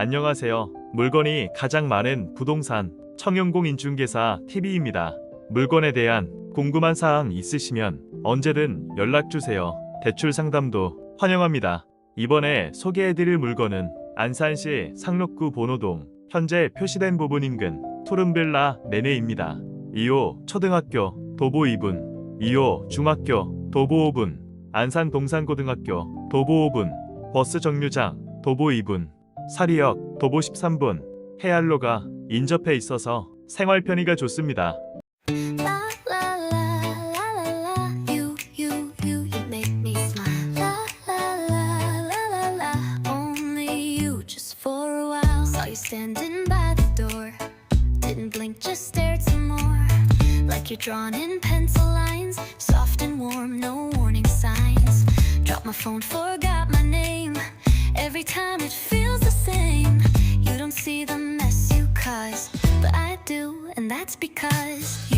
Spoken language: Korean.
안녕하세요. 물건이 가장 많은 부동산 청영공 인중개사 TV입니다. 물건에 대한 궁금한 사항 있으시면 언제든 연락 주세요. 대출 상담도 환영합니다. 이번에 소개해드릴 물건은 안산시 상록구 bon호동 현재 표시된 부분 인근 투룸빌라 네네입니다. 2호 초등학교 도보 2분, 2호 중학교 도보 5분, 안산 동산고등학교 도보 5분, 버스 정류장 도보 2분, 사리역 도보 13분, 해안로가 인접해 있어서 생활 편의가 좋습니다. And that's because you